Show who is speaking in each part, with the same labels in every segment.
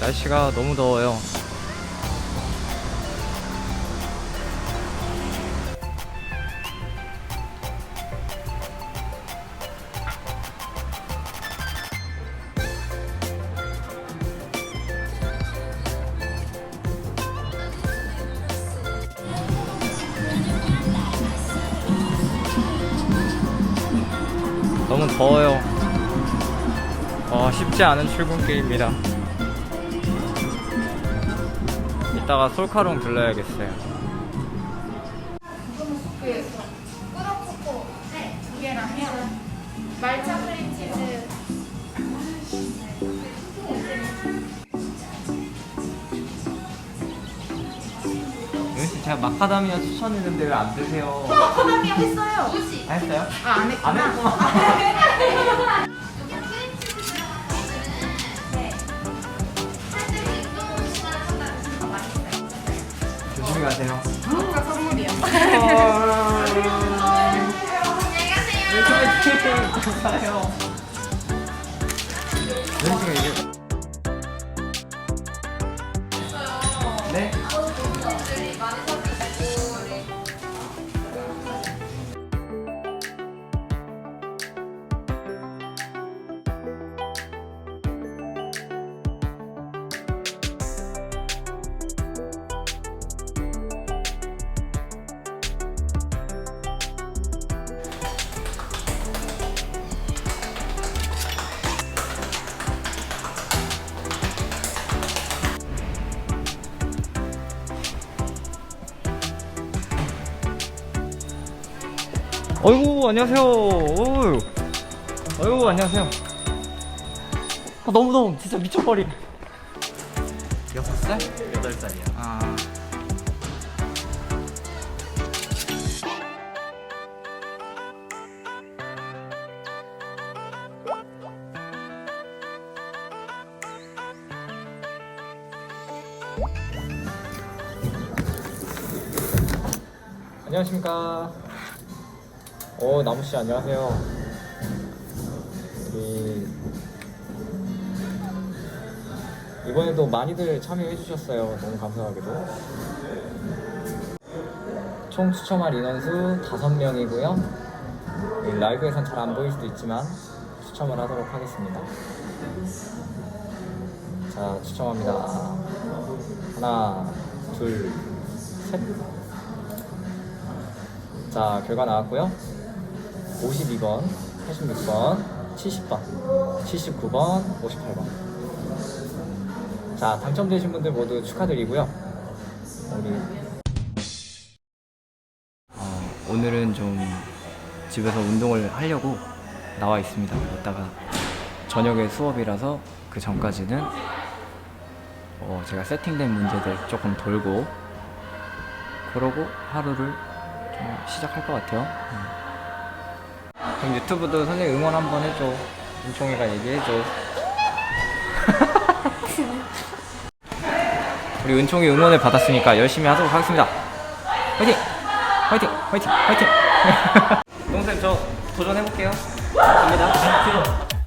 Speaker 1: 날씨가 너무 더워요. 너무 더워요. 어, 쉽지 않은 출근길입니다. 이따가 솔카롱 들러야겠어요.
Speaker 2: 두. 말차
Speaker 1: 제가 마카다미아 추천했는데 왜 안 드세요?
Speaker 2: 마카다미아 했어요. 뭐지?
Speaker 1: 아, 했어요?
Speaker 2: 아,
Speaker 1: 안안
Speaker 2: 했구나.
Speaker 1: 했구나. 가세요.
Speaker 2: 진짜 선물이야.
Speaker 1: 감사해요. 윤씨가 어이구 안녕하세요. 어유. 어이구 안녕하세요. 아, 너무 너무 진짜 미쳐버리네. 여섯 살?
Speaker 3: 여덟 살이야.
Speaker 1: 아. 안녕하십니까. 오 나무 씨 안녕하세요. 우리 이번에도 많이들 참여해 주셨어요. 너무 감사하게도. 총 추첨할 인원수 5명이고요. 라이브에선 잘 안 보일 수도 있지만 추첨을 하도록 하겠습니다. 자, 추첨합니다. 하나, 둘, 셋. 자, 결과 나왔고요. 52번, 86번, 70번, 79번, 58번. 자, 당첨되신 분들 모두 축하드리고요. 우리 어, 오늘은 좀 집에서 운동을 하려고 나와 있습니다. 이따가 저녁에 수업이라서 그 전까지는 어, 제가 세팅된 문제들 조금 돌고 그러고 하루를 좀 시작할 것 같아요. 음. 그럼 유튜브도 선생님 응원 한번 해줘. 윤총이가 얘기해줘. 우리 은총이 응원을 받았으니까 열심히 하도록 하겠습니다. 화이팅! 화이팅! 화이팅! 화이팅! 동생 저 도전해볼게요. 갑니다.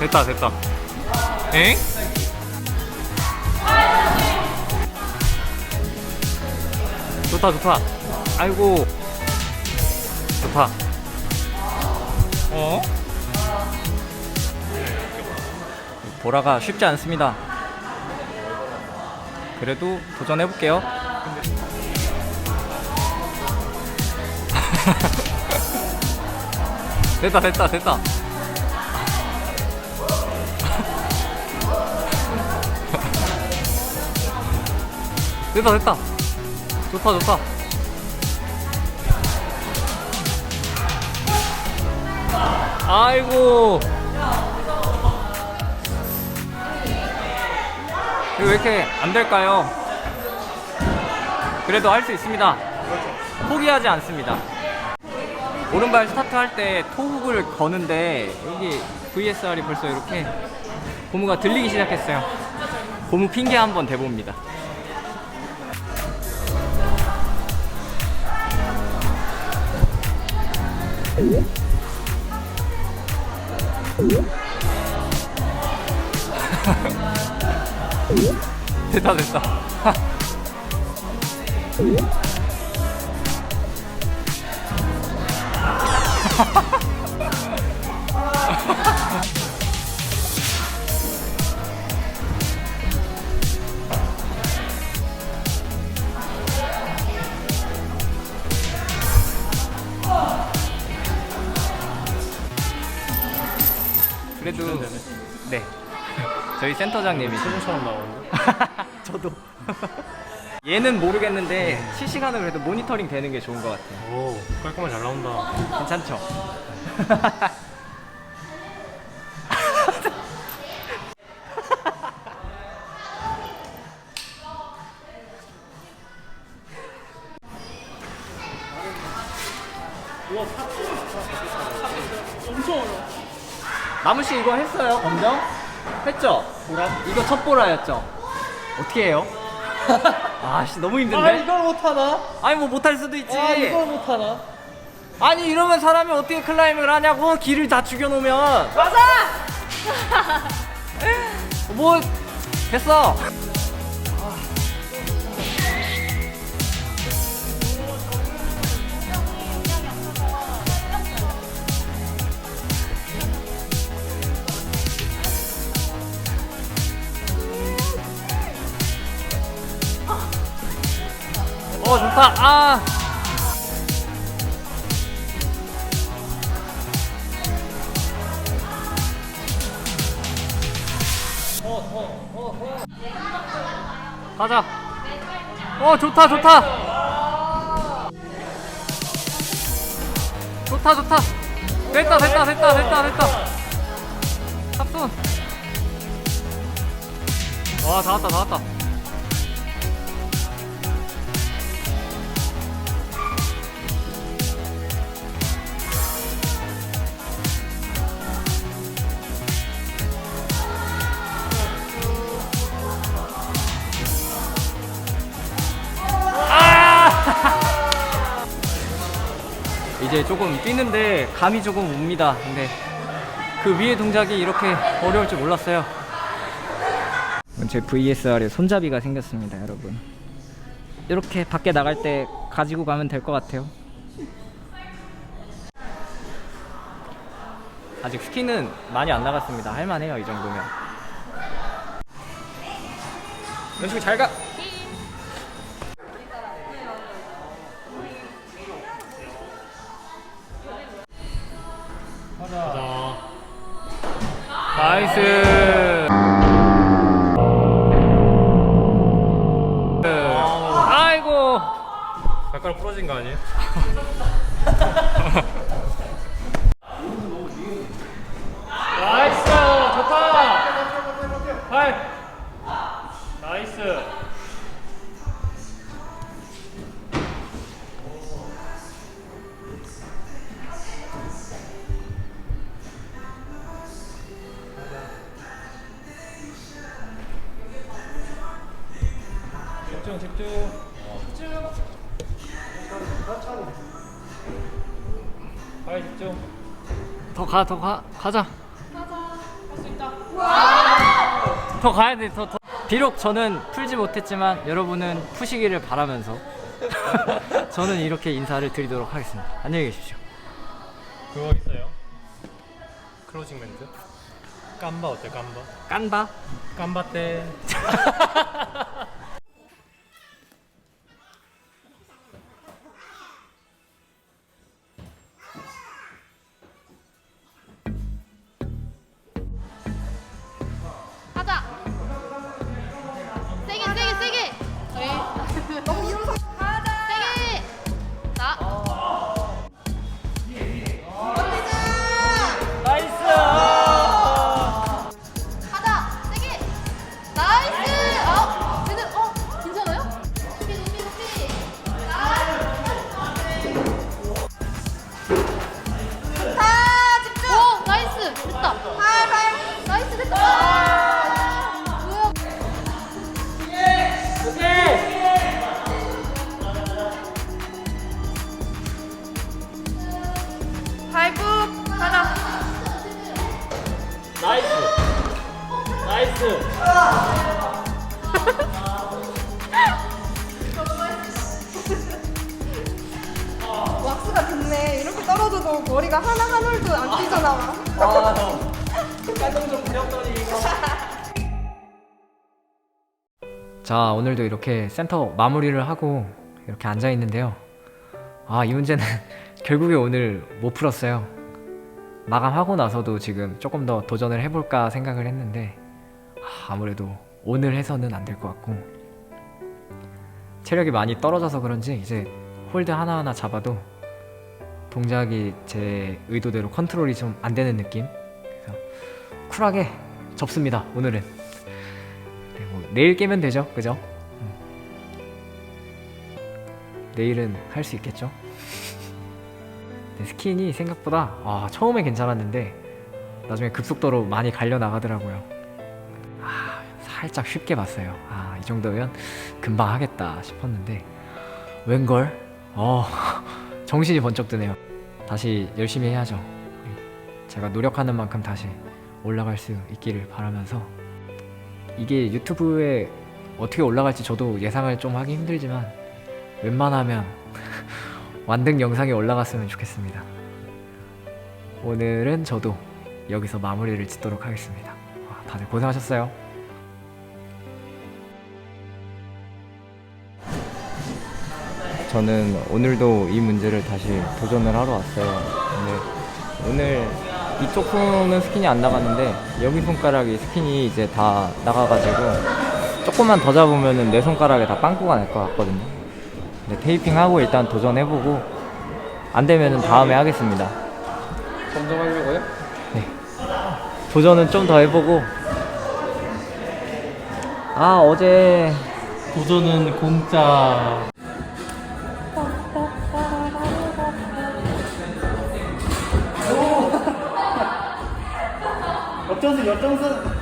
Speaker 1: 됐다 됐다. 엥? 좋다 좋다. 아이고 좋다. 어? 보라가 쉽지 않습니다. 그래도 도전해볼게요. 됐다 됐다 됐다 됐다 됐다 좋다 좋다 아이고 왜 이렇게 안 될까요? 그래도 할 수 있습니다 포기하지 않습니다 오른발 스타트 할 때 토훅을 거는데 여기 VSR이 벌써 이렇게 고무가 들리기 시작했어요. 고무 핑계 한번 대봅니다. 됐다 됐다. 센터장님이
Speaker 3: 최고처럼 나오는데?
Speaker 1: 저도 얘는 모르겠는데 실시간으로 그래도 모니터링 되는 게 좋은 것 같아요.
Speaker 3: 오 깔끔하게 잘 나온다
Speaker 1: 괜찮죠? 나무 씨 이거 했어요? 검정? 했죠? 보라? 이거 첫 보라였죠? 어떻게 해요? 아씨 너무 힘든데?
Speaker 4: 아 이걸 못하나?
Speaker 1: 아니 뭐 못할 수도 있지.
Speaker 4: 아 이걸 못하나?
Speaker 1: 아니 이러면 사람이 어떻게 클라이밍을 하냐고 길을 다 죽여놓으면
Speaker 2: 맞아!
Speaker 1: 뭐 됐어 어 좋다 아 가자. 어 좋다 좋다. 좋다 좋다. 됐다 됐다 됐다 됐다 됐다. 탑순. 와다 왔다 다 왔다. 조금 뛰는데 감이 조금 옵니다. 근데 그 위의 동작이 이렇게 어려울 줄 몰랐어요. 제 VSR에 손잡이가 생겼습니다, 여러분. 이렇게 밖에 나갈 때 가지고 가면 될 것 같아요. 아직 스키는 많이 안 나갔습니다. 할만해요, 이 정도면. 연식이 잘 가!
Speaker 3: 가자
Speaker 1: 나이스. 아이고.
Speaker 3: 발가락 부러진 거 아니에요? 집중 집중 발 집중
Speaker 1: 더 가, 더 가, 가자. 더 가야 돼, 더, 더. 비록 저는 풀지 못했지만 여러분은 푸시기를 바라면서 저는 이렇게 인사를 드리도록 하겠습니다. 안녕히 계십시오.
Speaker 3: 그거 있어요? 클로징 멘트? 깜바 어때 깜바?
Speaker 1: 깐바?
Speaker 3: 깜바 때
Speaker 4: 왁스가 됐네. 이렇게 떨어져도 머리가 하나 한 올도 안 삐져나와.
Speaker 1: 자 오늘도 이렇게 센터 마무리를 하고 이렇게 앉아 있는데요. 아 이 문제는 결국에 오늘 못 풀었어요. 마감하고 나서도 지금 조금 더 도전을 해볼까 생각을 했는데 아, 아무래도 오늘 해서는 안 될 것 같고 체력이 많이 떨어져서 그런지 이제 홀드 하나하나 잡아도 동작이 제 의도대로 컨트롤이 좀 안 되는 느낌. 그래서 쿨하게 접습니다. 오늘은. 네, 뭐 내일 깨면 되죠, 그죠? 음. 내일은 할 수 있겠죠? 네, 스킨이 생각보다 아, 처음에 괜찮았는데 나중에 급속도로 많이 갈려 나가더라고요. 아, 살짝 쉽게 봤어요. 아, 이 정도면 금방 하겠다 싶었는데 웬걸? 어, 정신이 번쩍 드네요. 다시 열심히 해야죠. 제가 노력하는 만큼 다시 올라갈 수 있기를 바라면서 이게 유튜브에 어떻게 올라갈지 저도 예상을 좀 하기 힘들지만 웬만하면 완등 영상이 올라갔으면 좋겠습니다. 오늘은 저도 여기서 마무리를 짓도록 하겠습니다. 와, 다들 고생하셨어요. 저는 오늘도 이 문제를 다시 도전을 하러 왔어요. 근데 오늘 이쪽 손은 스킨이 안 나갔는데 여기 손가락이 스킨이 이제 다 나가가지고 조금만 더 잡으면은 내 손가락에 다 빵꾸가 날 것 같거든요. 근데 테이핑하고 일단 도전해보고 안 되면은 다음에 하겠습니다.
Speaker 3: 점검하려고요?
Speaker 1: 네. 도전은 좀 더 해보고 아 어제
Speaker 3: 도전은 공짜.
Speaker 5: vamos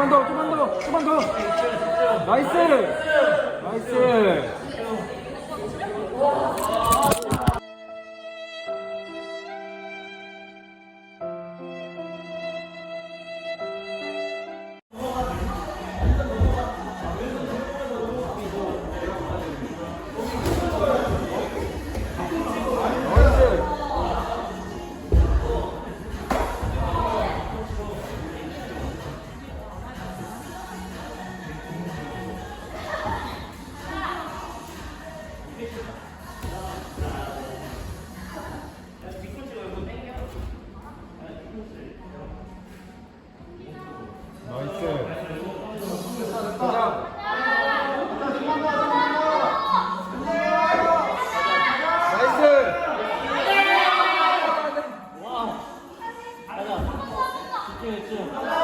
Speaker 1: 좀만 더, 좀만 더, 좀만 더. 나이스, 나이스.
Speaker 3: 얘네